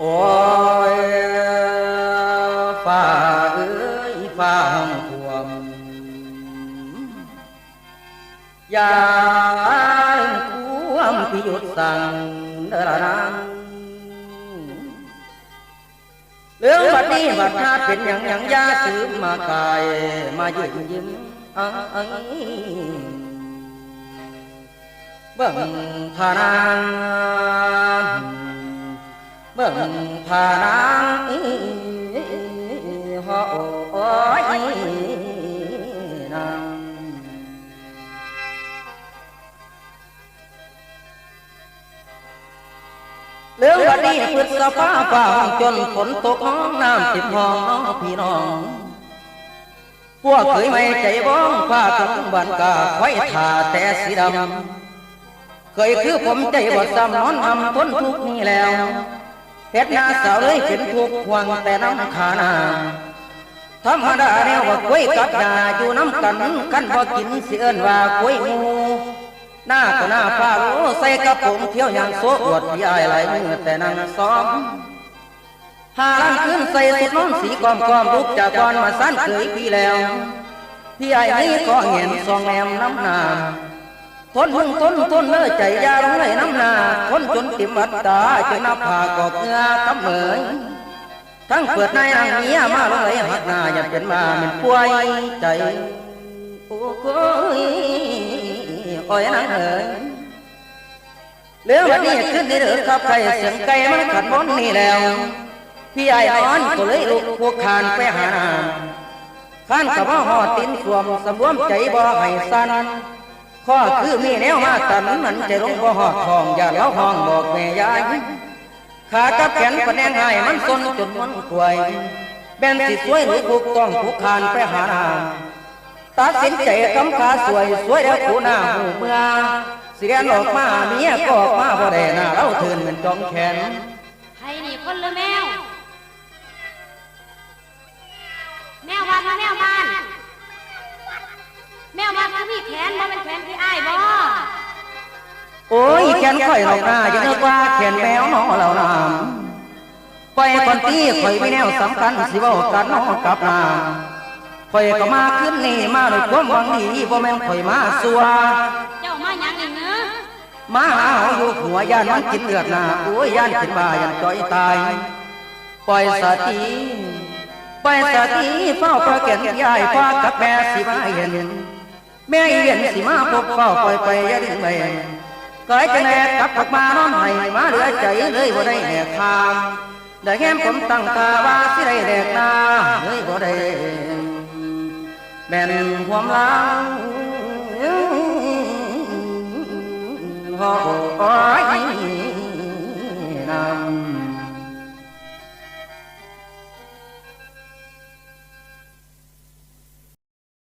โอ้ยฟ้าเอ้ยฟ้าห้องท่วมยามควมพิยุดสั่งเดอละนังเรื่องบัดนี้บัดนาเป็นอย่างอย่างยาสืบมากายมายิ้มยิ้มเอ้ยเบิ่งพานาง เบิ่งพานางฮอโอ้ยนางเรื่องวันนี้พฤษภาฝ่าห้องจนฝนตกห้องน้ำติดห้องพี่น้องพวกเคยไม่ใจบ้องผ้ากับบันกาไว้ท่าแต่สีดำเคยคือผมใจบดซ้ำนอนทำทนทุกนี้แล้ว เพชรหน้าสาวเลยเป็นทุกข์หวังแต่น้ำขานาธรรมดาแนวว่าคุยกับดาอยู่น้ำกันกันพอกินเสียนว่าคุยหมูหน้าก็หน้าฟ้าโอ้ใส่กระโปรงเที่ยวอย่างโซอวดพี่อายหลมือแต่นั่งซ้อมหาลังขึ้นใส่สุดน้องสีกอมกอมลุกจากก่อนมาสั้นเคยพี่แล้วพี่ไอ้นี่ก็เห็นซองแนมน้ำหนา ทนพึ่งทนทนเนื้อใจยาลงในน้ำนาทนจนติมอัตตาจนหน้าผากกอกเงือทำเหมยทั้งเปิดในนางเมียมาลงไหลหักนาอย่าเป็นมาเป็นป่วยใจโอ้โยโอ้ยนางเอ๋ยเรื่องวันนี้ขึ้นที่เดือครับใครเสียงไก่มันขัดบนนี่แล้วพี่ไอ้นอนก็เลยลุกพวกคานไปหาน้ำข้านกับว่าหอตินสวมสำรวมใจบ่ให้สัน ข้อคือมีแนวมาตันมันจะลงบ่หอดทองอย่าเล้าห้องบอกแม่ยายขากับแขนปะแนงให้มันซนจนมันป่วยแบนสิสวยหรือถูกต้องถูกคานไปหาน้ำตัดสินใจคำขาสวยสวยแล้วกูหน้าหูเมื่อเสียนออกมาเมียก็ออกมาบ่ได้หน้าเราเทินเหมือนจองแขน ววัดคือมีแขนบ่เป็นแขนที่อ้ายบ่โอ้ยแขนข่อยหลอกหน้าจะนึกว่าแขนแมวหนอเหล่าน้ำข่อยคนตีข่อยมีแนวสำคัญสิเว้ากันน้องกับน้ำข่อยก็มาขึ้นนี่มาด้วยความหวังดีบ่แม่นข่อยมาสัวเจ้ามาหยังนี่เนื้อมาเอาอยู่หัวย่านมันกินเลือดน้าโอ้ยย่านกินบ่าย่านจ่อยตายปล่อยสติปล่อยสติเฝ้าประเกียนยายฟ้ากับแม่สิมาเห็น แม่เห็นสิมาพบเฝ้าปล่อยไปยาดิ้งไปกลายจะแนกกลับกลับมานอนไห้มาเหลือใจเลยบ่ได้แหกทางได้แง้มผมตั้งตาว่าสิได้แหกตาเลยบ่ได้แม่นความลัง